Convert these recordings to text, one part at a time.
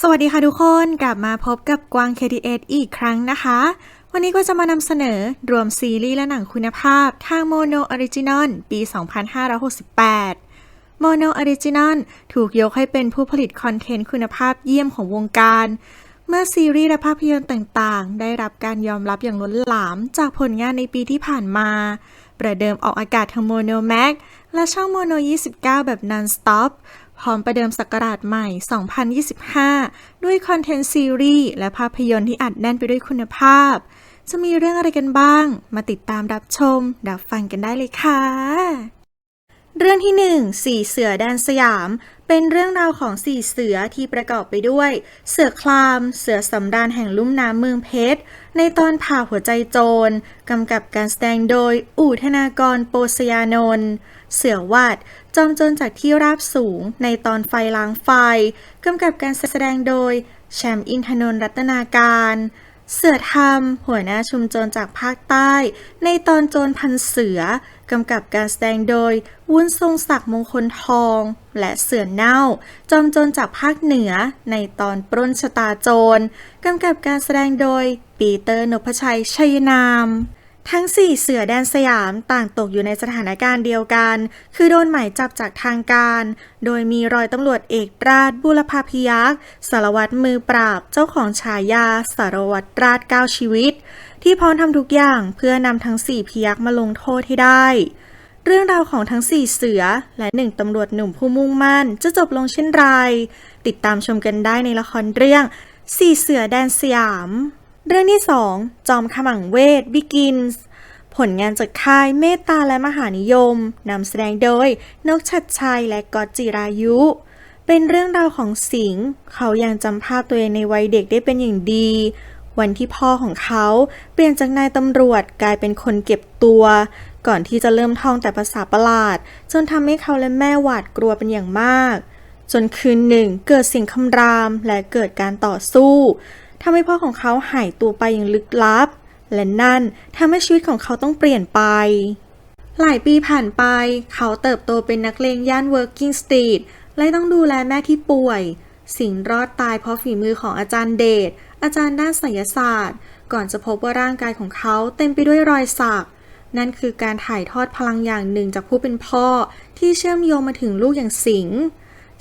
สวัสดีค่ะทุกคนกลับมาพบกับกวาง KTS อีกครั้งนะคะ วันนี้ก็จะมานำเสนอรวมซีรีส์และหนังคุณภาพ ทางโมโนออริจินอลปี 2568 โมโนออริจินอลถูกยกให้เป็นผู้ผลิตคอนเทนต์คุณภาพเยี่ยมของวงการ เมื่อซีรีส์และภาพยนตร์ต่างๆ ได้รับการยอมรับอย่างล้นหลามจากผลงานในปีที่ผ่านมา ประเดิมออกอากาศทางโมโนแม็กและช่องโมโน29 แบบ non-stop พร้อมประเดิมศักราชใหม่ 2025 ด้วยคอนเทนต์ซีรีส์และภาพยนตร์ที่อัดแน่นไปด้วยคุณภาพ จะมีเรื่องอะไรกันบ้าง มาติดตามรับชม รับฟังกันได้เลยค่ะ เรื่องที่ 1 สี่เสือแดนสยาม เป็นเรื่องราวของสี่เสือที่ประกอบไปด้วย เสือคลาม เสือสำราญแห่งลุ่มน้ำเมืองเพชร ในตอนผ่าหัวใจโจรกำกับการแสดงโดย อู่ธนากรโปสยานนท์เสือวัดจอมโจรจากที่ราบสูง ในตอนไฟล้างไฟกำกับการแสดงโดย แชมป์อินทนนท์รัตนาการ เสือธรรม หัวหน้าชุมโจรจากภาคใต้ ในตอนโจรพันเสือ กำกับการแสดงโดย วุ้นทรงศักดิ์มงคลทอง และเสือเน่า จอมโจรจากภาคเหนือในตอนปล้นชะตาโจรกำกับการแสดงโดย ปีเตอร์นพชัยชัยนามทั้ง4เสือแดนสยามต่างตกอยู่ในสถานการณ์เดียวกัน คือโดนหมายจับจากทางการ โดยมีรอยตำรวจเอกราชบุรพาพยักษ์สารวัตรมือปราบเจ้าของฉายาสารวัตรราชเก้าชีวิต ที่พร้อมทำทุกอย่างเพื่อนำทั้ง4พยักษ์มาลงโทษให้ได้ เรื่องราวของทั้ง4เสือและหนึ่งตำรวจหนุ่มผู้มุ่งมั่นจะจบลงเช่นไร ติดตามชมกันได้ในละครเรื่องสี่เสือแดนสยาม เรื่องที่2จอมขมังเวท Begins ผลงานจากค่ายเมตตาและมหานิยมนำแสดงโดยนกชัดชัยและกอจิรายุ เป็นเรื่องราวของสิงห์เขายังจำภาพตัวเองในวัยเด็กได้เป็นอย่างดี วันที่พ่อของเขาเปลี่ยนจากนายตำรวจกลายเป็นคนเก็บตัว ก่อนที่จะเริ่มท่องแต่ภาษาประหลาด จนทำให้เขาและแม่หวาดกลัวเป็นอย่างมาก จนคืนหนึ่งเกิดเสียงคำรามและเกิดการต่อสู้ทำให้พ่อของเขาหายตัวไปอย่างลึกลับ และนั่นทำให้ชีวิตของเขาต้องเปลี่ยนไปหลายปีผ่านไป เขาเติบโตเป็นนักเลงย่าน Working Street และต้องดูแลแม่ที่ป่วย สิงรอดตายเพราะฝีมือของอาจารย์เดช อาจารย์ด้านไสยศาสตร์ ก่อนจะพบว่าร่างกายของเขาเต็มไปด้วยรอยสักนั่นคือการถ่ายทอดพลังอย่างหนึ่งจากผู้เป็นพ่อที่เชื่อมโยงมาถึงลูกอย่างสิงห์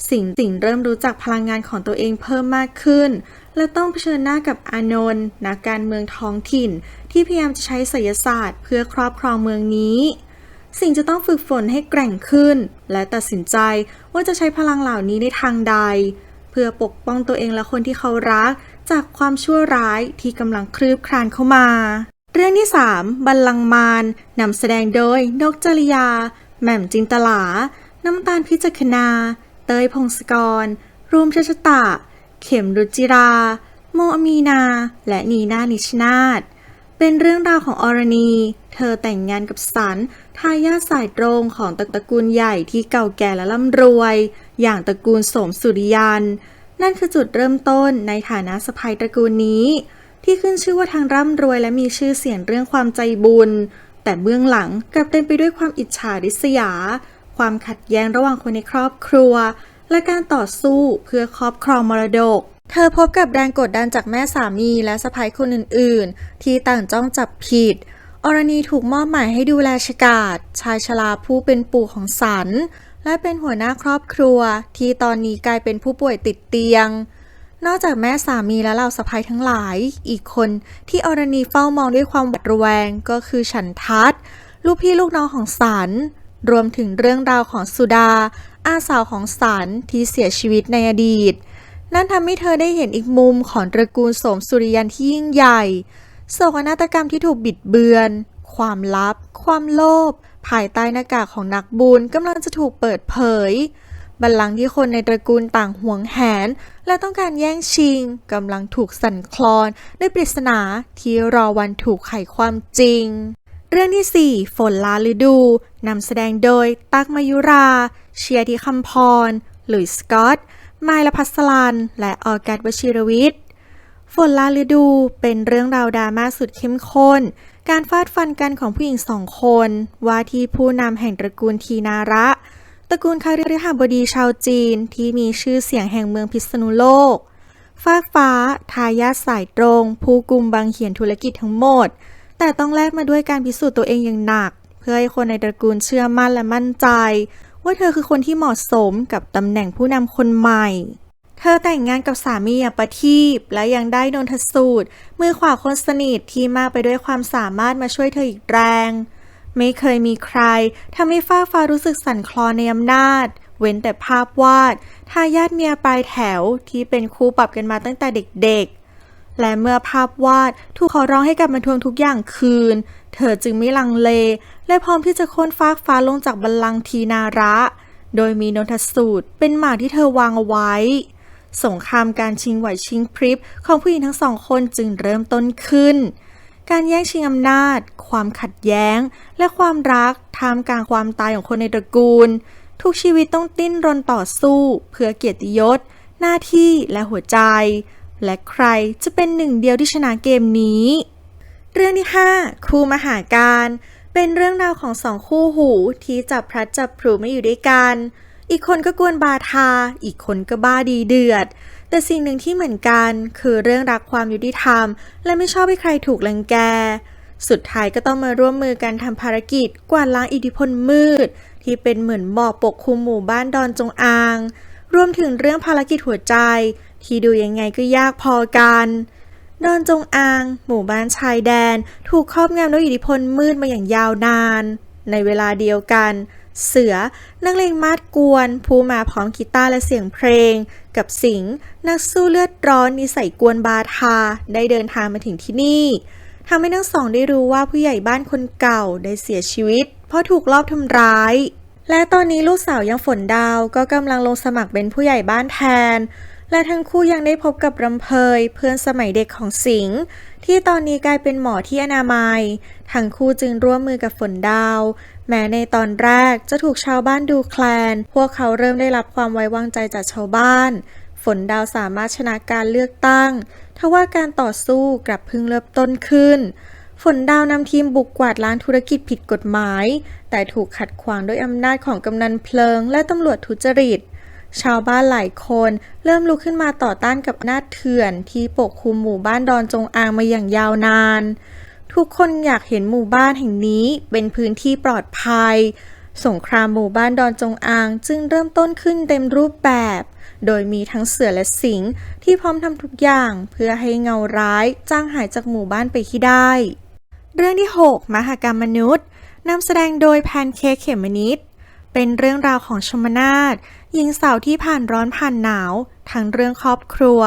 สิงห์สิงเริ่มรู้จักพลังงานของตัวเองเพิ่มมากขึ้น และต้องเผชิญหน้ากับอานนท์นักการเมืองท้องถิ่น ที่พยายามจะใช้ไสยศาสตร์ เพื่อครอบครองเมืองนี้ สิงห์จะต้องฝึกฝนให้แกร่งขึ้น และตัดสินใจว่าจะใช้พลังเหล่านี้ในทางใด เพื่อปกป้องตัวเองและคนที่เขารัก จากความชั่วร้ายที่กำลังคลืบคลานเข้ามา เรื่องที่ 3 บัลลังก์มารนำแสดงโดยนกจริยา แหม่มจินตลา น้ำตาลพิจักนาเตยพงศกร รูมชชตะ เข็มรุจิรา โมอามีนา และนีนานิชนาธเป็นเรื่องราวของอรณี เธอแต่งงานกับสันทายาทสายตรงของตระกูลใหญ่ที่เก่าแก่และร่ำรวย อย่างตระกูลสมสุริยัน นั่นคือจุดเริ่มต้นในฐานะสะพายตระกูลนี้ ที่ขึ้นชื่อว่าทางร่ำรวยและมีชื่อเสียงเรื่องความใจบุญ แต่เบื้องหลังกลับเต็มไปด้วยความอิจฉาริษยา ความขัดแย้งระหว่างคนในครอบครัว และการต่อสู้เพื่อครอบครองมรดกเธอพบกับแรงกดดันจากแม่สามีและสะใภ้คนอื่น ๆ ที่ต่างจ้องจับผิด อรณีถูกมอบหมายให้ดูแลชกาดชายชราผู้เป็นปู่ของสัน และเป็นหัวหน้าครอบครัว ที่ตอนนี้กลายเป็นผู้ป่วยติดเตียง นอกจากแม่สามีและเหล่าสะใภ้ทั้งหลาย อีกคนที่อรณีเฝ้ามองด้วยความหวาดระแวงก็คือฉันทัศลูกพี่ลูกน้องของสันรวมถึงเรื่องราวของสุดา อาสาวของสันที่เสียชีวิตในอดีต นั่นทำให้เธอได้เห็นอีกมุมของตระกูลโสมสุริยันที่ยิ่งใหญ่โศกนาฏกรรมที่ถูกบิดเบือน ความลับ ความโลภ ภายใต้หน้ากากของนักบุญกำลังจะถูกเปิดเผย บัลลังก์ที่คนในตระกูลต่างหวงแหน และต้องการแย่งชิงกำลังถูกสั่นคลอนด้วยปริศนาที่รอวันถูกไขความจริง เรื่องที่ 4 ฝนลาฤดูนำแสดงโดย ตักมายุรา เชียร์ที่คำพร หลุยส์สกอตไมล์ลพัสลัน และออกัสวชิรวิทย์ฝนลาฤดูเป็นเรื่องราวดราม่าสุดเข้มข้น การฟาดฟันกันของผู้หญิงสองคน ว่าที่ผู้นำแห่งตระกูลทีนาระตระกูลคาริหบดีชาวจีนที่มีชื่อเสียงแห่งเมืองพิษณุโลกฟาฟ้า ทายาทสายตรง ผู้กุมบางเขียนธุรกิจทั้งหมด แต่ต้องแลกมาด้วยการพิสูจน์ตัวเองอย่างหนัก เพื่อให้คนในตระกูลเชื่อมั่นและมั่นใจ ว่าเธอคือคนที่เหมาะสมกับตำแหน่งผู้นำคนใหม่ ธอแต่งงานกับสามีอย่างประทีปและยังได้นนทสูตร มือขวาคนสนิทที่มากไปด้วยความสามารถมาช่วยเธออีกแรง ไม่เคยมีใครทำให้ฟ้าฟ้ารู้สึกสั่นคลอนในอำนาจ เว้นแต่ภาพวาดทายาทเมียปลายแถวที่เป็นคู่ปรับกันมาตั้งแต่เด็กๆ และเมื่อภาพวาดถูกขอร้องให้กลับมาทวงทุกอย่างคืน เธอจึงไม่ลังเล และพร้อมที่จะโค่นฟากฟ้าลงจากบัลลังก์ทีนาระ โดยมีนนทสูตรเป็นหมากที่เธอวางเอาไว้ สงครามการชิงไหวชิงพริบของผู้หญิงทั้งสองคนจึงเริ่มต้นขึ้น การแย่งชิงอำนาจ ความขัดแย้ง และความรักท่ามกลางความตายของคนในตระกูล ทุกชีวิตต้องดิ้นรนต่อสู้ เพื่อเกียรติยศ หน้าที่และหัวใจ และใครจะเป็นหนึ่งเดียวที่ชนะเกมนี้ เรื่องที่ 5 คู่มหาการ เป็นเรื่องราวของสองคู่หูที่จับพลัดจับพลูมาอยู่ด้วยกัน อีกคนก็กวนบาทา อีกคนก็บ้าดีเดือด แต่สิ่งหนึ่งที่เหมือนกันคือเรื่องรักความยุติธรรม และไม่ชอบให้ใครถูกลังแก สุดท้ายก็ต้องมาร่วมมือกันทำภารกิจ กวาดล้างอิทธิพลมืด ที่เป็นเหมือนหมอกปกคลุมหมู่บ้านดอนจงอาง รวมถึงเรื่องภารกิจหัวใจ ที่ดูยังไงก็ยากพอกันดอนจงอาง หมู่บ้านชายแดน ถูกครอบงำด้วยอิทธิพลมืดมาอย่างยาวนาน ในเวลาเดียวกัน เสือ นักเลงมาดกวน ผู้มาพร้อมกีตาร์และเสียงเพลง กับสิงห์นักสู้เลือดร้อนนิสัยกวนบาทา ได้เดินทางมาถึงที่นี่ทำให้ทั้งสองได้รู้ว่าผู้ใหญ่บ้านคนเก่าได้เสียชีวิต เพราะถูกลอบทำร้าย และตอนนี้ลูกสาวยังฝนดาวก็กำลังลงสมัครเป็นผู้ใหญ่บ้านแทน และทั้งคู่ยังได้พบกับรำเพยเพื่อนสมัยเด็กของสิงห์ที่ตอนนี้กลายเป็นหมอที่อนามัย ทั้งคู่จึงร่วมมือกับฝนดาว แม้ในตอนแรกจะถูกชาวบ้านดูแคลน พวกเขาเริ่มได้รับความไว้วางใจจากชาวบ้าน ฝนดาวสามารถชนะการเลือกตั้ง ทว่าการต่อสู้กลับเพิ่งเริ่มต้นขึ้น ฝนดาวนำทีมบุกกวาดล้างธุรกิจผิดกฎหมาย แต่ถูกขัดขวางด้วยอำนาจของกำนันเพลิง และตำรวจทุจริต ชาวบ้านหลายคนเริ่มลุกขึ้นมาต่อต้านกับอำนาจเถื่อนที่ปกคลุมหมู่บ้านดอนจงอางมาอย่างยาวนาน ทุกคนอยากเห็นหมู่บ้านแห่งนี้เป็นพื้นที่ปลอดภัย สงครามหมู่บ้านดอนจงอางจึงเริ่มต้นขึ้นเต็มรูปแบบ โดยมีทั้งเสือและสิงห์ที่พร้อมทำทุกอย่างเพื่อให้เงาร้ายจางหายจากหมู่บ้านไปที่ได้ เรื่องที่ 6 มหากรรมมนุษย์นำแสดงโดยแพนเค้กเขมมนิดเป็นเรื่องราวของชมนาทหญิงสาวที่ผ่านร้อนผ่านหนาว ทั้งเรื่องครอบครัว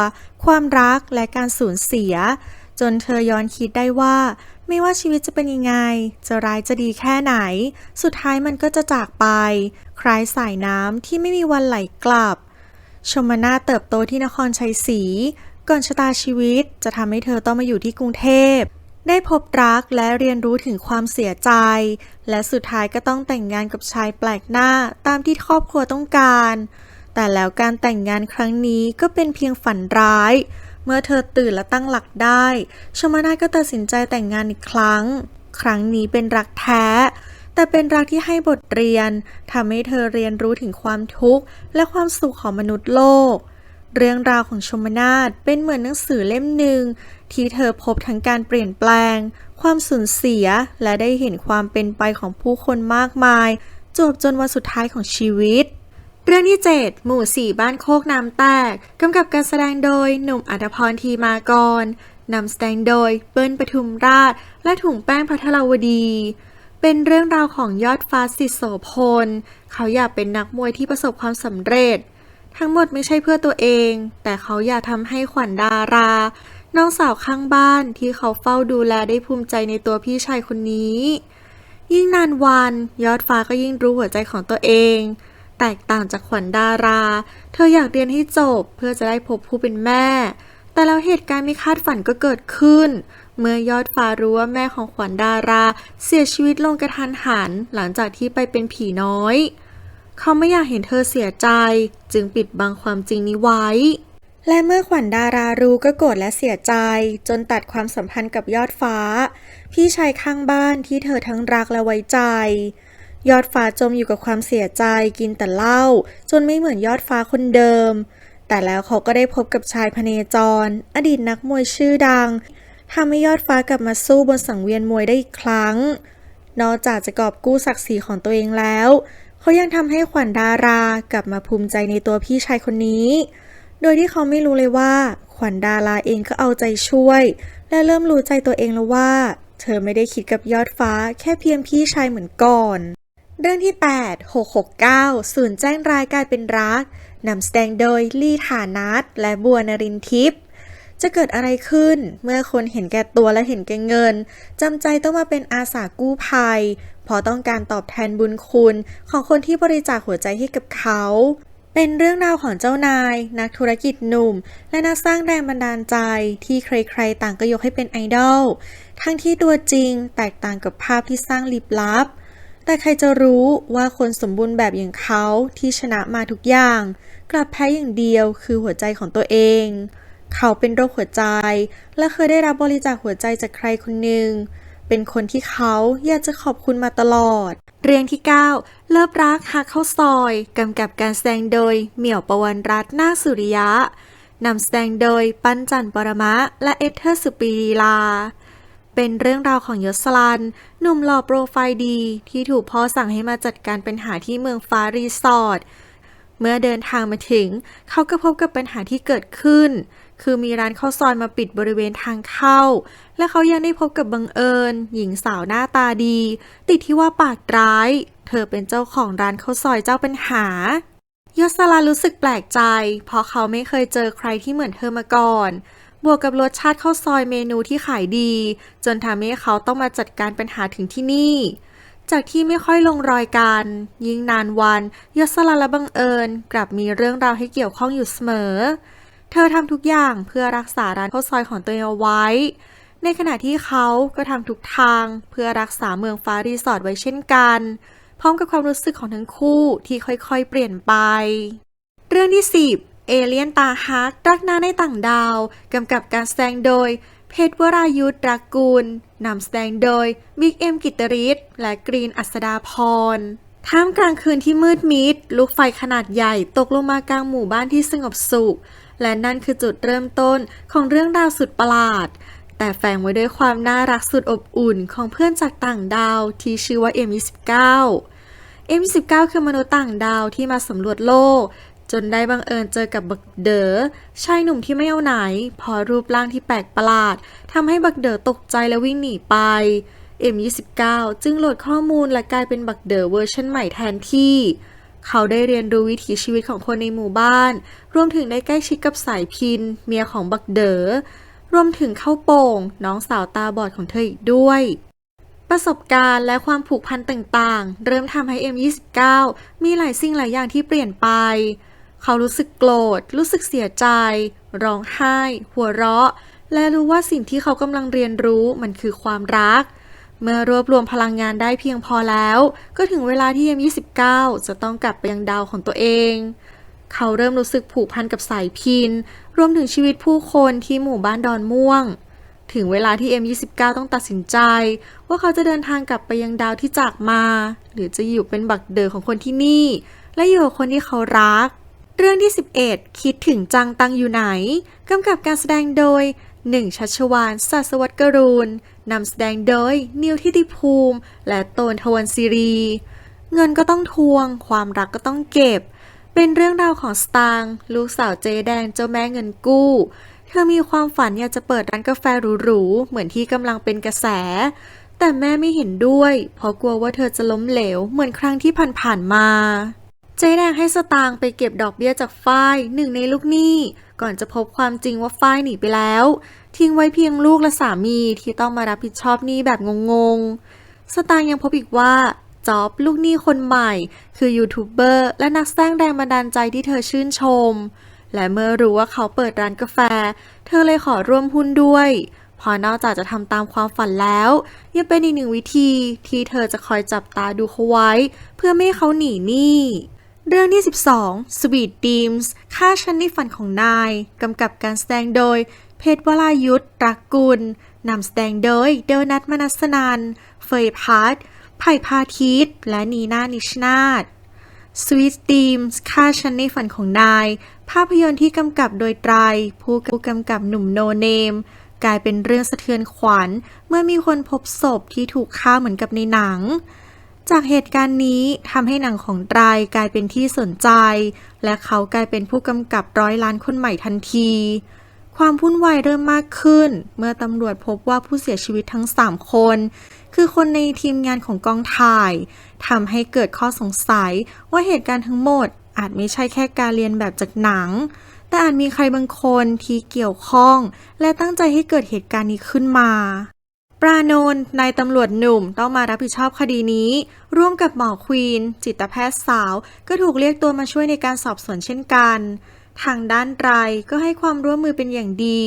ความรักและการสูญเสีย จนเธอย้อนคิดได้ว่า ไม่ว่าชีวิตจะเป็นยังไง จะร้ายจะดีแค่ไหน สุดท้ายมันก็จะจากไป คล้ายสายน้ำที่ไม่มีวันไหลกลับ ชมนาเติบโตที่นครชัยศรีก่อนชะตาชีวิตจะทำให้เธอต้องมาอยู่ที่กรุงเทพ ได้พบรักและเรียนรู้ถึงความเสียใจ และสุดท้ายก็ต้องแต่งงานกับชายแปลกหน้าตามที่ครอบครัวต้องการ แต่แล้วการแต่งงานครั้งนี้ก็เป็นเพียงฝันร้าย เมื่อเธอตื่นและตั้งหลักได้ชมนาก็ตัดสินใจแต่งงานอีกครั้ง ครั้งนี้เป็นรักแท้ แต่เป็นรักที่ให้บทเรียนทำให้เธอเรียนรู้ถึงความทุกข์ และความสุขของมนุษย์โลก เรื่องราวของชมนาทเป็นเหมือนหนังสือเล่มหนึ่งที่เธอพบทั้งการเปลี่ยนแปลง ความสูญเสียและได้เห็นความเป็นไปของผู้คนมากมาย จบจนวันสุดท้ายของชีวิต เรื่องที่ 7 หมู่ 4 บ้านโคกน้ำแตก กำกับการแสดงโดยหนุ่มอัธพรทีมากรนำแสดงโดยเปิ้ลปทุมราช และถุงแป้งพัทรวดี เป็นเรื่องราวของยอดฟ้าสิทธิโสพล เขาอยากเป็นนักมวยที่ประสบความสำเร็จ ทั้งหมดไม่ใช่เพื่อตัวเอง แต่เขาอยากทำให้ขวัญดารา น้องสาวข้างบ้านที่เขาเฝ้าดูแลได้ภูมิใจในตัวพี่ชายคนนี้ ยิ่งนานวัน ยอดฟ้าก็ยิ่งรู้หัวใจของตัวเอง แตกต่างจากขวัญดารา เธออยากเรียนให้จบเพื่อจะได้พบผู้เป็นแม่ แต่แล้วเหตุการณ์ไม่คาดฝันก็เกิดขึ้น เมื่อยอดฟ้ารู้ว่าแม่ของขวัญดารา เสียชีวิตลงกระทันหันหลังจากที่ไปเป็นผีน้อย เขาไม่อยากเห็นเธอเสียใจ จึงปิดบังความจริงนี้ไว้ และเมื่อขวัญดารารู้ก็โกรธและเสียใจ จนตัดความสัมพันธ์กับยอดฟ้า พี่ชายข้างบ้านที่เธอทั้งรักและไว้ใจ ยอดฟ้าจมอยู่กับความเสียใจกินแต่เหล้าจนไม่เหมือนยอดฟ้าคนเดิม แต่แล้วเขาก็ได้พบกับชายพเนจร อดีตนักมวยชื่อดังทำให้ยอดฟ้ากลับมาสู้บนสังเวียนมวยได้อีกครั้ง นอกจากจะกอบกู้ศักดิ์ศรีของตัวเองแล้ว เขายังทำให้ขวัญดารากลับมาภูมิใจในตัวพี่ชายคนนี้ โดยที่เขาไม่รู้เลยว่า ขวัญดาราเองก็เอาใจช่วย และเริ่มรู้ใจตัวเองแล้วว่า เธอไม่ได้คิดกับยอดฟ้าแค่เพียงพี่ชายเหมือนก่อน เรื่องที่ 8 669 ศูนย์แจ้งรายกายเป็นรัก นำแสดงโดยลี่ฐานัทและบัวนรินทิพย์ จะเกิดอะไรขึ้นเมื่อคนเห็นแก่ตัวและเห็นแก่เงิน จำใจต้องมาเป็นอาสากู้ภัย เพราะต้องการตอบแทนบุญคุณของคนที่บริจาคหัวใจให้กับเขา เป็นเรื่องราวของเจ้านาย นักธุรกิจหนุ่ม และนักสร้างแรงบันดาลใจที่ใครๆ ต่างก็ยกให้เป็นไอดอล ทั้งที่ตัวจริงแตกต่างกับภาพที่สร้างลิบลับ แต่ใครจะรู้ว่าคนสมบูรณ์แบบอย่างเขาที่ชนะมาทุกอย่าง กลับแพ้อย่างเดียวคือหัวใจของตัวเอง เขาเป็นโรคหัวใจ และเคยได้รับบริจาคหัวใจจากใครคนหนึ่งเป็นคนที่เขาอยากจะขอบคุณมาตลอด เรื่องที่ 9 เลิฟรักฮักเข้าซอย กำกับการแสดงโดยเหมี่ยวประวันรัตน์นาสุริยะนำแสดงโดย ปั้นจันปรมะ และเอเธอร์สุปรีลีลา เป็นเรื่องราวของยศลันหนุ่มหล่อโปรไฟล์ดี ที่ถูกพ่อสั่งให้มาจัดการปัญหาที่เมืองฟ้ารีสอร์ทเมื่อเดินทางมาถึง เขาก็พบกับปัญหาที่เกิดขึ้น คือมีร้านข้าวซอยมาปิดบริเวณทางเข้า และเขายังได้พบกับบังเอิญ หญิงสาวหน้าตาดี ติดที่ว่าปากร้าย เธอเป็นเจ้าของร้านข้าวซอยเจ้าปัญหายศลารู้สึกแปลกใจ เพราะเขาไม่เคยเจอใครที่เหมือนเธอมาก่อน บวกกับรสชาติข้าวซอยเมนูที่ขายดี จนทำให้เขาต้องมาจัดการปัญหาถึงที่นี่ จากที่ไม่ค่อยลงรอยกัน ยิ่งนานวันยศลาและบังเอิญ กลับมีเรื่องราวให้เกี่ยวข้องอยู่เสมอ เธอทำทุกอย่างเพื่อรักษาร้านข้าวซอยของตัวเองเอาไว้ ในขณะที่เขาก็ทำทุกทางเพื่อรักษาเมืองฟ้ารีสอร์ทไว้เช่นกัน พร้อมกับความรู้สึกของทั้งคู่ที่ค่อยๆ เปลี่ยนไป เรื่องที่ 10 เอเลียนตาฮักรักนาในต่างดาว กำกับการแสดงโดย เพชรวรายุทธรักกุลนำแสดงโดยบิ๊กเอ็มกิตริศและกรีนอัสดาพรท่ามกลางคืนที่มืดมิด ลูกไฟขนาดใหญ่ตกลงมากลางหมู่บ้านที่สงบสุข และนั่นคือจุดเริ่มต้นของเรื่องราวสุดประหลาด แต่แฝงไว้ด้วยความน่ารักสุดอบอุ่นของเพื่อนจากต่างดาวที่ชื่อว่า M29 M19 คือมนุษย์ต่างดาวที่มาสำรวจโลก จนได้บังเอิญเจอกับบักเดอ๋อชายหนุ่มที่ไม่เอาไหน พอรูปร่างที่แปลกประหลาดทำให้บักเด๋อตกใจและวิ่งหนีไป M29 จึงโหลดข้อมูลและกลายเป็นบักเด๋อเวอร์ชันใหม่แทนที่ เขาได้เรียนรู้วิถีชีวิตของคนในหมู่บ้าน รวมถึงได้ใกล้ชิดกับสายพิน เมียของบักเดอ๋อรวมถึงเข้าโป่ง น้องสาวตาบอดของเธออีกด้วยประสบการณ์และความผูกพันต่างๆ เริ่มทำให้ M29 มีหลายสิ่งหลายอย่างที่เปลี่ยนไป เขารู้สึกโกรธ รู้สึกเสียใจ ร้องไห้ หัวเราะ และรู้ว่าสิ่งที่เขากำลังเรียนรู้มันคือความรัก เมื่อรวบรวมพลังงานได้เพียงพอแล้ว ก็ถึงเวลาที่ M29 จะต้องกลับไปยังดาวของตัวเอง เขาเริ่มรู้สึกผูกพันกับสายพิน รวมถึงชีวิตผู้คนที่หมู่บ้านดอนม่วง ถึงเวลาที่ M29 ต้องตัดสินใจ ว่าเขาจะเดินทางกลับไปยังดาวที่จากมา หรือจะอยู่เป็นบักเดอของคนที่นี่ และอยู่กับคนที่เขารัก เรื่องที่ 11 คิดถึงจังตังอยู่ไหน กำกับการแสดงโดยหนึ่งชัชวานสัสวัตกรูนนำแสดงโดย นิวทิติภูมิ และโตนทวันซีรี เงินก็ต้องทวง ความรักก็ต้องเก็บ เป็นเรื่องราวของสตางลูกสาวเจแดงเจ้าแม่เงินกู้ เธอมีความฝันอยากจะเปิดร้านกาแฟหรูๆ เหมือนที่กำลังเป็นกระแส แต่แม่ไม่เห็นด้วย เพราะกลัวว่าเธอจะล้มเหลวเหมือนครั้งที่ผ่านๆมา เจ๊แดงให้สตางค์ไปเก็บดอกเบี้ยจากฝ้ายหนึ่งในลูกหนี้ ก่อนจะพบความจริงว่าฝ้ายหนีไปแล้ว ทิ้งไว้เพียงลูกและสามีที่ต้องมารับผิดชอบหนี้แบบงงๆ สตางค์ยังพบอีกว่าจ๊อบลูกหนี้คนใหม่ คือยูทูบเบอร์และนักแสร้างแรงบันดาลใจที่เธอชื่นชม และเมื่อรู้ว่าเขาเปิดร้านกาแฟ เธอเลยขอร่วมหุ้นด้วยเพราะนอกจากจะทำตามความฝันแล้ว ยังเป็นอีกหนึ่งวิธีที่เธอจะคอยจับตาดูเขาไว้ เพื่อไม่ให้เขาหนีหนี้ เรื่องที่ 12 Sweet Dreams ค่าฉันในฝันของนาย กำกับการแสดงโดย เพชรวรายุทธรักกุล นำแสดงโดย เดลนัทมนัสนัน เฟยพัทไผ่พาทิต และนีนานิชนาธ Sweet Dreams ค่าฉันในฝันของนาย ภาพยนตร์ที่กำกับโดยไตร ผู้กำกับหนุ่มโนเนม กลายเป็นเรื่องสะเทือนขวัญ เมื่อมีคนพบศพที่ถูกฆ่าเหมือนกับในหนัง จากเหตุการณ์นี้ทำให้หนังของไตรกลายเป็นที่สนใจ และเขากลายเป็นผู้กำกับร้อยล้านคนใหม่ทันที ความวุ่นวายเริ่มมากขึ้น เมื่อตำรวจพบว่าผู้เสียชีวิตทั้ง 3 คน คือคนในทีมงานของกองถ่ายทำให้เกิดข้อสงสัยว่าเหตุการณ์ทั้งหมดอาจไม่ใช่แค่การเรียนแบบจากหนัง แต่อาจมีใครบางคนที่เกี่ยวข้อง และตั้งใจให้เกิดเหตุการณ์นี้ขึ้นมา ปราโนนนายตำรวจหนุ่มต้องมารับผิดชอบคดีนี้ ร่วมกับหมอควีน จิตแพทย์สาว ก็ถูกเรียกตัวมาช่วยในการสอบสวนเช่นกัน ทางด้านไรก็ให้ความร่วมมือเป็นอย่างดี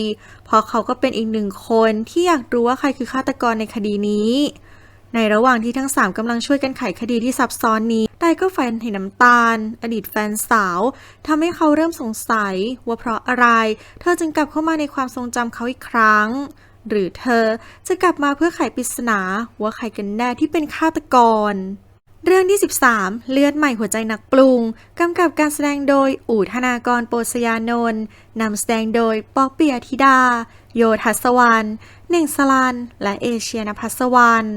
เพราะเขาก็เป็นอีกหนึ่งคนที่อยากรู้ว่าใครคือฆาตกรในคดีนี้ ในระหว่างที่ทั้งสามกำลังช่วยกันไขคดีที่ซับซ้อนนี้ไตรก็ฝันเห็นน้ำตาล อดีตแฟนสาวทำให้เขาเริ่มสงสัยว่าเพราะอะไร เธอจึงกลับเข้ามาในความทรงจำเขาอีกครั้ง หรือเธอจะกลับมาเพื่อไขปริศนาว่าใครกันแน่ที่เป็นฆาตกร เรื่องที่ 13 เลือดใหม่หัวใจนักปรุง กำกับการแสดงโดยอู่ธนากรโปสยานนท์นำแสดงโดยป๊อกเปียธิดา โยทัศวรรณเน่งสลัน และเอเชียนภัสวรรณ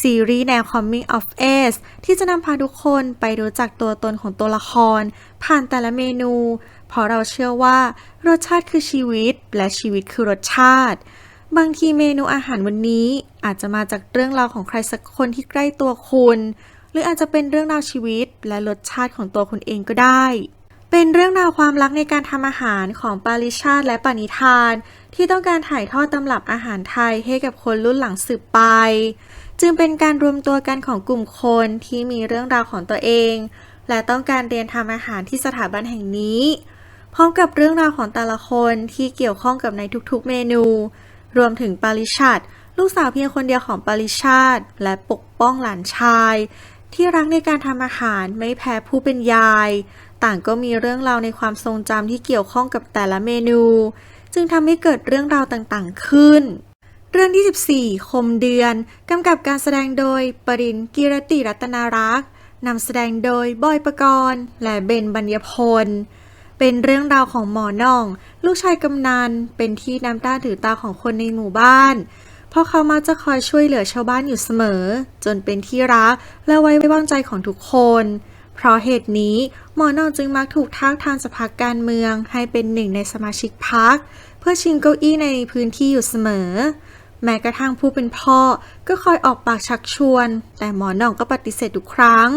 ซีรีส์แนว Coming of Age ที่จะนำพาทุกคนไปรู้จักตัวตนของตัวละคร ผ่านแต่ละเมนู เพราะเราเชื่อว่า รสชาติคือชีวิตและชีวิตคือรสชาติ บางทีเมนูอาหารวันนี้อาจจะมาจากเรื่องราวของใครสักคนที่ใกล้ตัวคุณ หรืออาจจะเป็นเรื่องราวชีวิตและรสชาติของตัวคุณเองก็ได้ เป็นเรื่องราวความรักในการทำอาหารของปาริชาติและปณิธาน ที่ต้องการถ่ายทอดตำรับอาหารไทยให้กับคนรุ่นหลังสืบไป จึงเป็นการรวมตัวกันของกลุ่มคนที่มีเรื่องราวของตัวเอง และต้องการเรียนทำอาหารที่สถาบันแห่งนี้ พร้อมกับเรื่องราวของแต่ละคนที่เกี่ยวข้องกับในทุกๆ เมนู รวมถึงปาริชาตลูกสาวเพียงคนเดียวของปาริชาตและปกป้องหลานชาย ที่รักในการทำอาหารไม่แพ้ผู้เป็นยาย ต่างก็มีเรื่องราวในความทรงจำที่เกี่ยวข้องกับแต่ละเมนู จึงทำให้เกิดเรื่องราวต่างๆขึ้น เรื่องที่ 14 คมเดือนกำกับการแสดงโดย ปรินกิรติรัตนารักษ์นำแสดงโดยบอยประกรณ์และเบนบัญญพล เป็นเรื่องราวของหมอน่อง ลูกชายกำนันเป็นที่น้ำตาถือตาของคนในหมู่บ้านเพราะเขามักจะคอยช่วยเหลือชาวบ้านอยู่เสมอ จนเป็นที่รักและไว้วางใจของทุกคน เพราะเหตุนี้หมอนองจึงมักถูกท้าทางจาการเมือง ให้เป็นหนึ่งในสมาชิกพรรคเพื่อชิงเก้าอี้ในพื้นที่อยู่เสมอ แม้กระทั่งผู้เป็นพ่อก็คอยออกปากชักชวน แต่หมอน่องก็ปฏิเสธทุกครั้ง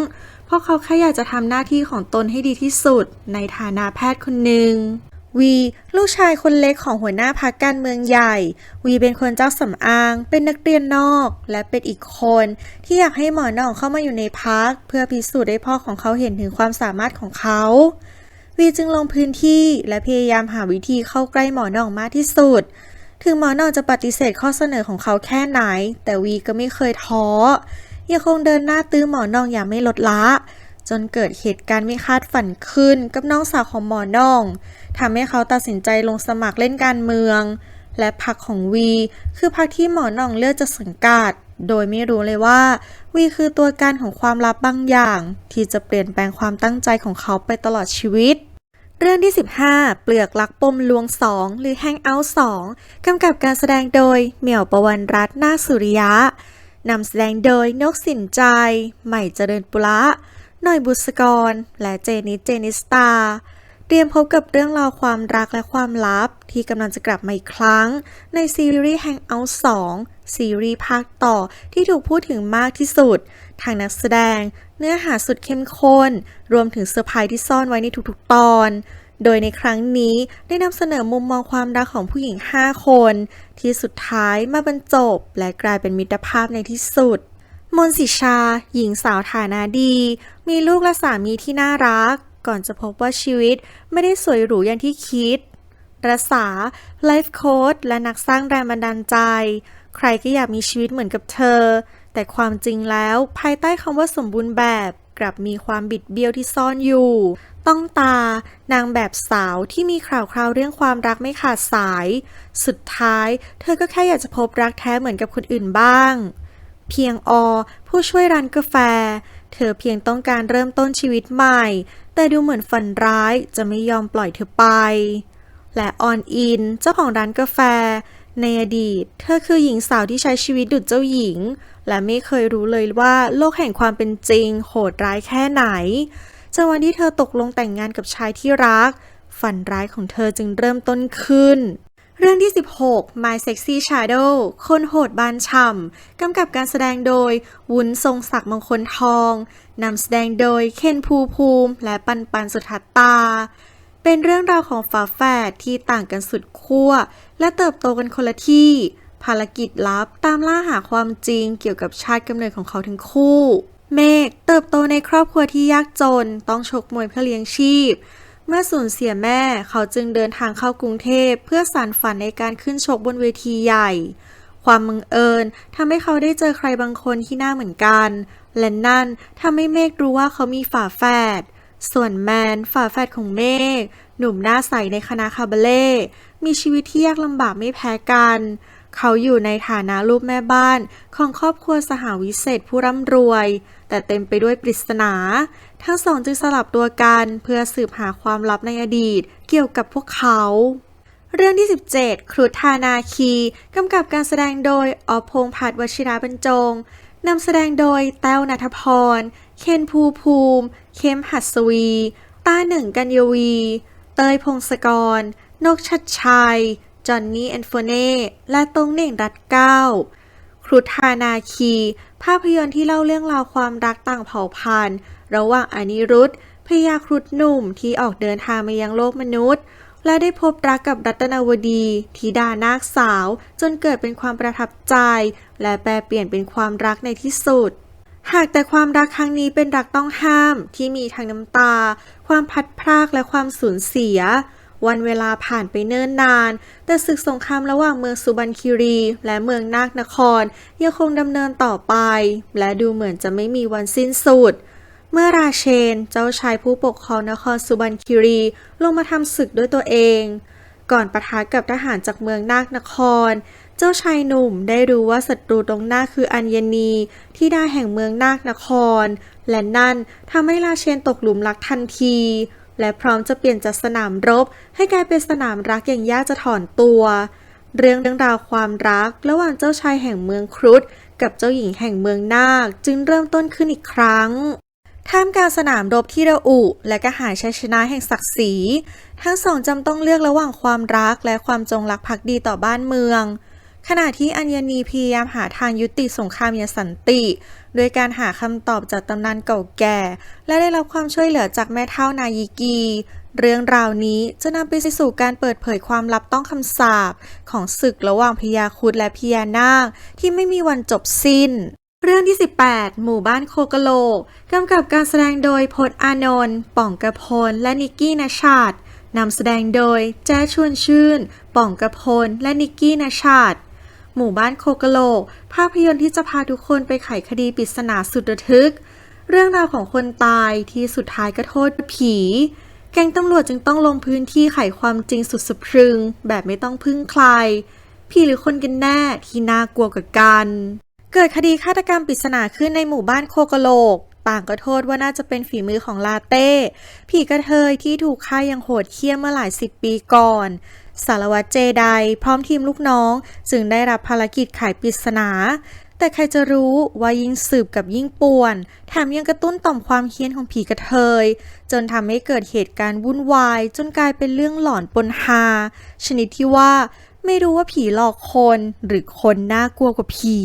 เพราะเขาแค่อยากจะทำหน้าที่ของตนให้ดีที่สุด ในฐานะแพทย์คนหนึ่งวีลูกชายคนเล็กของหัวหน้าพักการเมืองใหญ่ วีเป็นคนเจ้าสำอาง เป็นนักเรียนนอก และเป็นอีกคน ที่อยากให้หมอน่องเข้ามาอยู่ในพัก เพื่อพิสูจน์ให้พ่อของเขาเห็นถึงความสามารถของเขา วีจึงลงพื้นที่และพยายามหาวิธีเข้าใกล้หมอน่องมากที่สุด ถึงหมอน่องจะปฏิเสธข้อเสนอของเขาแค่ไหน แต่วีก็ไม่เคยท้อ ยังคงเดินหน้าตื้อหมอนองอย่างไม่ลดละ จนเกิดเหตุการณ์ไม่คาดฝันขึ้นกับน้องสาวของหมอนองทำให้เขาตัดสินใจลงสมัครเล่นการเมือง และพรรคของวี คือพรรคที่หมอนองเลือกจะสังกัด โดยไม่รู้เลยว่าวีคือตัวการของความลับบางอย่าง ที่จะเปลี่ยนแปลงความตั้งใจของเขาไปตลอดชีวิตเรื่องที่ 15 เปลือกลักปมลวง 2 หรือ Hangout 2 กำกับการแสดงโดย เหมี่ยวประวันรัตน์นาสุริยะ นำแสดงโดยนกสินใจ ใหม่เจริญปุระหน่อยบุษกร และเจนิสเจนิสตา เตรียมพบกับเรื่องราวความรักและความลับ ที่กำลังจะกลับมาอีกครั้ง ในซีรีส์ Hangout 2 ซีรีส์ภาคต่อที่ถูกพูดถึงมากที่สุด ทางนักแสดง เนื้อหาสุดเข้มข้น รวมถึงเซอร์ไพรส์ที่ซ่อนไว้ในทุกๆตอน โดยในครั้งนี้ได้นำเสนอมุมมองความรักของผู้หญิง 5 คน ที่สุดท้ายมาบรรจบ และกลายเป็นมิตรภาพในที่สุด มนสิชา หญิงสาวฐานะดี มีลูกและสามีที่น่ารัก ก่อนจะพบว่าชีวิตไม่ได้สวยหรูอย่างที่คิดรัษาไลฟ์โค้ดและนักสร้างแรงบันดาลใจ ใครก็อยากมีชีวิตเหมือนกับเธอ แต่ความจริงแล้วภายใต้คำว่าสมบูรณ์แบบ กลับมีความบิดเบี้ยวที่ซ่อนอยู่ ต้องตานางแบบสาวที่มีข่าวคราวเรื่องความรักไม่ขาดสาย สุดท้าย เธอก็แค่อยากจะพบรักแท้เหมือนกับคนอื่นบ้าง เพียงอผู้ช่วยร้านกาแฟ เธอเพียงต้องการเริ่มต้นชีวิตใหม่ แต่ดูเหมือนฝันร้ายจะไม่ยอมปล่อยเธอไป และออนอินเจ้าของร้านกาแฟ ในอดีต เธอคือหญิงสาวที่ใช้ชีวิตดุจเจ้าหญิง และไม่เคยรู้เลยว่าโลกแห่งความเป็นจริง โหดร้ายแค่ไหนจนวันที่เธอตกลงแต่งงานกับชายที่รัก ฝันร้ายของเธอจึงเริ่มต้นขึ้น เรื่องที่ 16 My Sexy Shadow คนโหดบานฉ่ำ กำกับการแสดงโดย วุ้นทรงศักดิ์มงคลทอง นำแสดงโดยเคนภูภูมิ และปันปันสุทัตตา เป็นเรื่องราวของฝาแฝดที่ต่างกันสุดขั้วและเติบโตกันคนละที่ ภารกิจลับตามล่าหาความจริงเกี่ยวกับชาติกำเนิดของเขาทั้งคู่ เมฆเติบโตในครอบครัวที่ยากจนต้องชกมวยเพื่อเลี้ยงชีพ เมื่อสูญเสียแม่เขาจึงเดินทางเข้ากรุงเทพเพื่อสานฝันในการขึ้นชกบนเวทีใหญ่ ความบังเอิญทำให้เขาได้เจอใครบางคนที่หน้าเหมือนกัน และนั่นทำให้เมฆรู้ว่าเขามีฝาแฝด ส่วนแมนฝาแฝดของเมฆหนุ่มหน้าใสในคณะคาบาเล่ มีชีวิตที่ยากลำบากไม่แพ้กัน เขาอยู่ในฐานะลูกแม่บ้านของครอบครัวสหวิเศษผู้ร่ำรวย แต่เต็มไปด้วยปริศนา ทั้งสองจึงสลับตัวกันเพื่อสืบหาความลับในอดีตเกี่ยวกับพวกเขา เรื่องที่ 17 ครุฑานาคีกำกับการแสดงโดยอภพงษ์พัฒวชิราบรรจงนำแสดงโดยแต้วนัทพร เคนภูภูมิ เข้มหัสวีต้าหนึ่งกัญญวี เตยพงศกร นกชัดชัย จอห์นนี่แอนโฟเน่ และตรงเหน่งรัตเก้า ครุฑานาคี ภาพยนตร์ที่เล่าเรื่องราวความรักต่างเผ่าพันธุ์ ระหว่างอนิรุธพญาครุฑหนุ่มที่ออกเดินทางมายังโลกมนุษย์ และได้พบรักกับรัตนวดีธิดานาคสาว จนเกิดเป็นความประทับใจ และแปลเปลี่ยนเป็นความรักในที่สุด หากแต่ความรักครั้งนี้เป็นรักต้องห้ามที่มีทั้งน้ำตา ความพัดพรากและความสูญเสีย วันเวลาผ่านไปเนิ่นนาน แต่ศึกสงครามระหว่างเมืองสุบรรณคีรี และเมืองนาคนคร ยังคงดำเนินต่อไป และดูเหมือนจะไม่มีวันสิ้นสุด เมื่อราเชนเจ้าชายผู้ปกครองนครสุบรรณคีรีลงมาทำศึกด้วยตัวเอง ก่อนปะทะกับทหารจากเมืองนาคนคร เจ้าชายหนุ่มได้รู้ว่าศัตรูตรงหน้าคืออัญนีที่ได้แห่งเมืองนาคนคร และนั่นทำให้ราเชนตกหลุมรักทันที และพร้อมจะเปลี่ยนจากสนามรบ ให้กลายเป็นสนามรักอย่างยากจะถอนตัว เรื่องเรื่องราวความรักระหว่างเจ้าชายแห่งเมืองครุฑกับเจ้าหญิงแห่งเมืองนาคจึงเริ่มต้นขึ้นอีกครั้งท่ามกลางสนามรบที่ระอุ และก็หายชัยชนะแห่งศักดิ์ศรี ทั้งสองจำต้องเลือกระหว่างความรักและความจงรักภักดีต่อบ้านเมือง ขณะที่อัญนีพยายามหาทางยุติสงครามอย่างสันติ โดยการหาคำตอบจากตำนานเก่าแก่ และได้รับความช่วยเหลือจากแม่เท่านายิกี เรื่องราวนี้จะนำไปสู่การเปิดเผยความลับต้องคำสาปของศึกระหว่างพญาคุดและพญานาคที่ไม่มีวันจบสิ้นเรื่องที่ 18 หมู่บ้านโคกโลกกำกับการแสดงโดยพจน์อานนท์ป่องกระพล และนิกกี้นชาตนำแสดงโดยแจ้ชวนชื่น ป่องกระพล และนิกกี้นชาต หมู่บ้านโคกะโหลก ภาพยนตร์ที่จะพาทุกคนไปไขคดีปริศนาสุดระทึก เรื่องราวของคนตายที่สุดท้ายก็โทษผี แก๊งตำรวจจึงต้องลงพื้นที่ไขความจริงสุดสะพรึง แบบไม่ต้องพึ่งใครพี่หรือคนกันแน่ที่น่ากลัวกว่ากัน เกิดคดีฆาตกรรมปริศนาขึ้นในหมู่บ้านโคกะโหลกต่างก็โทษว่าน่าจะเป็นฝีมือของลาเต้ ผีกระเทยที่ถูกฆ่าอย่างโหดเหี้ยมเมื่อหลายสิบปีก่อน สารวัตรเจไดพร้อมทีมลูกน้อง จึงได้รับภารกิจไขปริศนา แต่ใครจะรู้ว่ายิ่งสืบกับยิ่งป่วน แถมยังกระตุ้นต่อมความเฮี้ยนของผีกระเทย จนทำให้เกิดเหตุการณ์วุ่นวาย จนกลายเป็นเรื่องหลอนปนฮาชนิดที่ว่าไม่รู้ว่าผีหลอกคนหรือคนน่ากลัวกว่าผี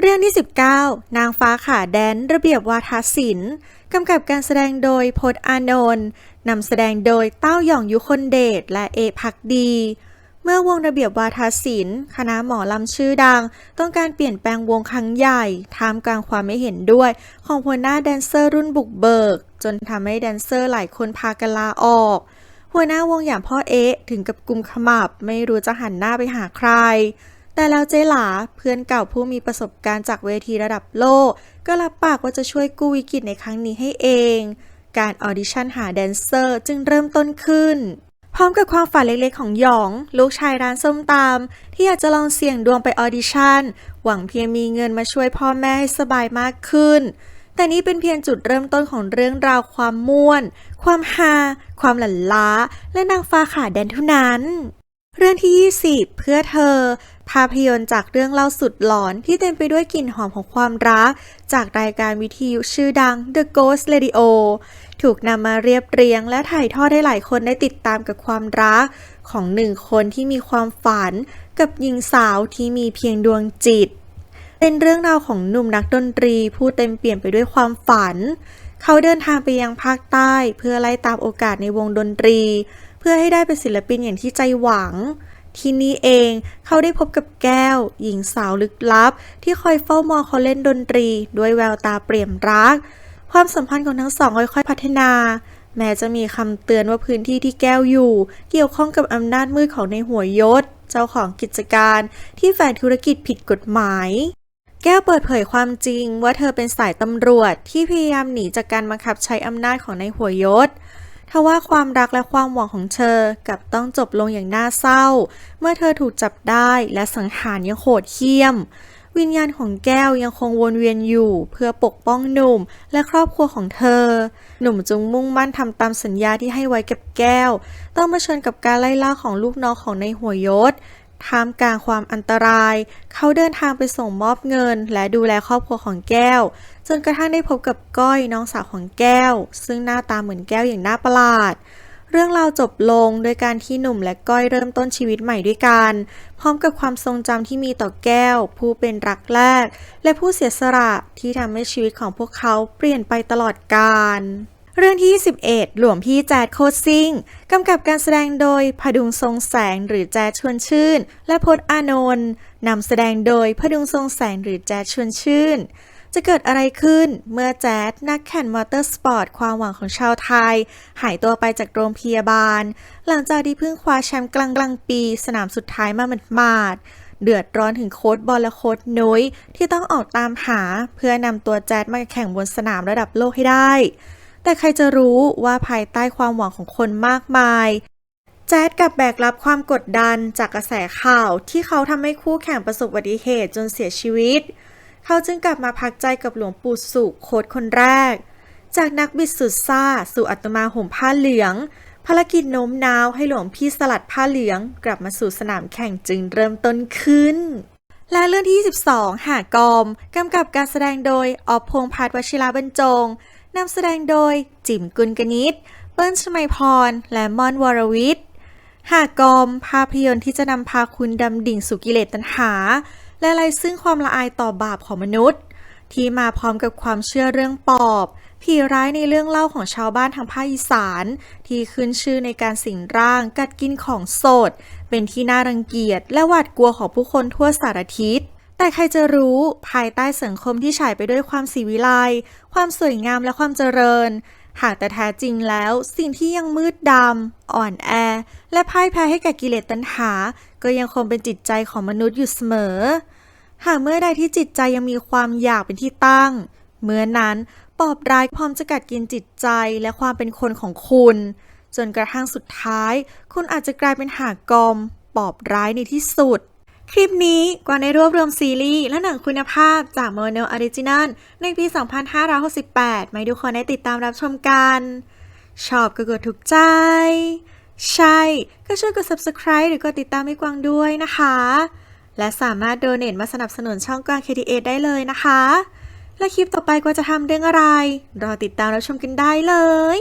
เรื่องที่ 19 นางฟ้าขาแดน ระเบียบวาทศิลป์ กำกับการแสดงโดยพจน์อานนท์ นำแสดงโดยเต้าหย่องยุคนเดชและเอพักดี เมื่อวงระเบียบวาทศิลป์คณะหมอลำชื่อดัง ต้องการเปลี่ยนแปลงวงครั้งใหญ่ท่ามกลางความไม่เห็นด้วย ของหัวหน้าแดนเซอร์รุ่นบุกเบิก จนทำให้แดนเซอร์หลายคนพากันลาออก หัวหน้าวงอย่างพ่อเอ๊ะถึงกับกุมขมับไม่รู้จะหันหน้าไปหาใคร แต่แล้วเจ๊หลาเพื่อนเก่าผู้มีประสบการณ์จากเวทีระดับโลก ก็รับปากว่าจะช่วยกู้วิกฤตในครั้งนี้ให้เอง การออดิชั่นหาแดนเซอร์จึงเริ่มต้นขึ้น พร้อมกับความฝันเล็กๆของหยอง ลูกชายร้านส้มตำที่อยากจะลองเสี่ยงดวงไปออดิชั่น หวังเพียงมีเงินมาช่วยพ่อแม่ให้สบายมากขึ้น แต่นี่เป็นเพียงจุดเริ่มต้นของเรื่องราวความม่วน ความฮาความหลั่นล้า และนางฟ้าขาแดนเท่านั้น เรื่องที่ 20 เพื่อเธอภาพยนตร์จากเรื่องเล่าสุดหลอนที่เต็มไปด้วยกลิ่นหอมของความรัก จากรายการวิทยุชื่อดัง The Ghost Radio ถูกนำมาเรียบเรียง และถ่ายทอดให้หลายคนได้ติดตามกับความรัก ของหนึ่งคนที่มีความฝัน กับหญิงสาวที่มีเพียงดวงจิต เป็นเรื่องราวของหนุ่มนักดนตรี ผู้เต็มเปี่ยมไปด้วยความฝัน เขาเดินทางไปยังภาคใต้ เพื่อไล่ตามโอกาสในวงดนตรี เพื่อให้ได้เป็นศิลปินอย่างที่ใจหวังที่นี่เองเขาได้พบกับแก้ว หญิงสาวลึกลับ ที่คอยเฝ้ามองเขาเล่นดนตรี ด้วยแววตาเปรี่ยมรัก ความสัมพันธ์ของทั้งสองค่อยๆพัฒนา แม้จะมีคำเตือนว่าพื้นที่ที่แก้วอยู่ เกี่ยวข้องกับอำนาจมืดของในหัวยศ เจ้าของกิจการที่แฝงธุรกิจผิดกฎหมาย แก้วเปิดเผยความจริงว่าเธอเป็นสายตำรวจที่พยายามหนีจากการบังคับใช้อำนาจของในายหัวยศทว่าความรักและความหวังของเธอกับต้องจบลงอย่างน่าเศร้า เมื่อเธอถูกจับได้และสังหารอย่างโหดเหี้ยม วิญญาณของแก้วยังคงวนเวียนอยู่เพื่อปกป้องหนุ่มและครอบครัวของเธอ หนุ่มจึงมุ่งมั่นทำตามสัญญาที่ให้ไว้กับแก้ว ต้องมาเชิญกับการไล่ล่าของลูกน้องของในหัวยศท่ามกลางความอันตราย เขาเดินทางไปส่งมอบเงิน และดูแลครอบครัวของแก้ว จนกระทั่งได้พบกับก้อยน้องสาวของแก้ว ซึ่งหน้าตาเหมือนแก้วอย่างน่าประหลาด เรื่องราวจบลงโดยการที่หนุ่มและก้อยเริ่มต้นชีวิตใหม่ด้วยกัน พร้อมกับความทรงจำที่มีต่อแก้ว ผู้เป็นรักแรก และผู้เสียสละที่ทำให้ชีวิตของพวกเขาเปลี่ยนไปตลอดกาลเรื่องที่21หลวงพี่แจ๊ดโคซิ่ง กำกับการแสดงโดยพดุงทรงแสงหรือแจ๊ดชวนชื่น และพจน์อานนท์นำแสดงโดยพดุงทรงแสงหรือแจ๊ดชวนชื่น จะเกิดอะไรขึ้นเมื่อแจ๊ดนักแข่งมอเตอร์สปอร์ตความหวังของชาวไทย หายตัวไปจากโรงพยาบาล หลังจากที่เพิ่งคว้าแชมป์กลางกลางปีสนามสุดท้ายมาหมาดเดือดร้อนถึงโค้ชบอลและโค้ชนุ้ยที่ต้องออกตามหาเพื่อนำตัวแจ๊ดมาแข่งบนสนามระดับโลกให้ได้ แต่ใครจะรู้ว่าภายใต้ความหวังของคนมากมาย แจ๊ดกับแบกรับความกดดันจากกระแสข่าวที่เขาทำให้คู่แข่งประสบอุบัติเหตุจนเสียชีวิต เขาจึงกลับมาพักใจกับหลวงปู่สุโคดคนแรก จากนักบิดสุดซ่าสู่อัตมาห่มผ้าเหลือง ภารกิจโน้มน้าวให้หลวงพี่สลัดผ้าเหลืองกลับมาสู่สนามแข่งจึงเริ่มต้นขึ้น และเรื่องที่22หากอม กำกับการแสดงโดยออฟพงษ์พัฒน์วชิระบรรจงนำแสดงโดยจิ๋มกุลกนิษฐ์เปิ้ลชมัยพร และมอนวรวิทย์หากอม ภาพยนตร์ที่จะนำพาคุณดำดิ่งสู่กิเลสตัณหา และไล่ซึ่งความละอายต่อบาปของมนุษย์ ที่มาพร้อมกับความเชื่อเรื่องปอบ ผีร้ายในเรื่องเล่าของชาวบ้านทางภาคอีสาน ที่ขึ้นชื่อในการสิงร่างกัดกินของสด เป็นที่น่ารังเกียจและหวาดกลัวของผู้คนทั่วสารทิศแต่ใครจะรู้ภายใต้สังคมที่ฉายไปด้วยความสีวิไลความสวยงามและความเจริญ หากแต่แท้จริงแล้วสิ่งที่ยังมืดดำอ่อนแอ และพ่ายแพ้ให้แก่กิเลสตัณหา ก็ยังคงเป็นจิตใจของมนุษย์อยู่เสมอ หากเมื่อใดที่จิตใจยังมีความอยากเป็นที่ตั้ง เมื่อนั้นปอบร้ายพร้อมจะกัดกินจิตใจและความเป็นคนของคุณ จนกระทั่งสุดท้าย คุณอาจจะกลายเป็นหากอม ปอบร้ายในที่สุด คลิปนี้กวางได้รวบรวมซีรีส์และหนังคุณภาพจากโมเนออริจินัลในปี 2568 มาให้ทุกคนได้ติดตามรับชมกัน ชอบก็กดถูกใจ ใช่ ก็ช่วยกด subscribe หรือกดติดตามให้กวางด้วยนะคะ และสามารถโดเน a มาสนับสนุนช่องกวาง KTA ได้เลยนะคะ และคลิปต่อไปกวาจะทำเรื่องอะไร รอติดตามรับชมกันได้เลย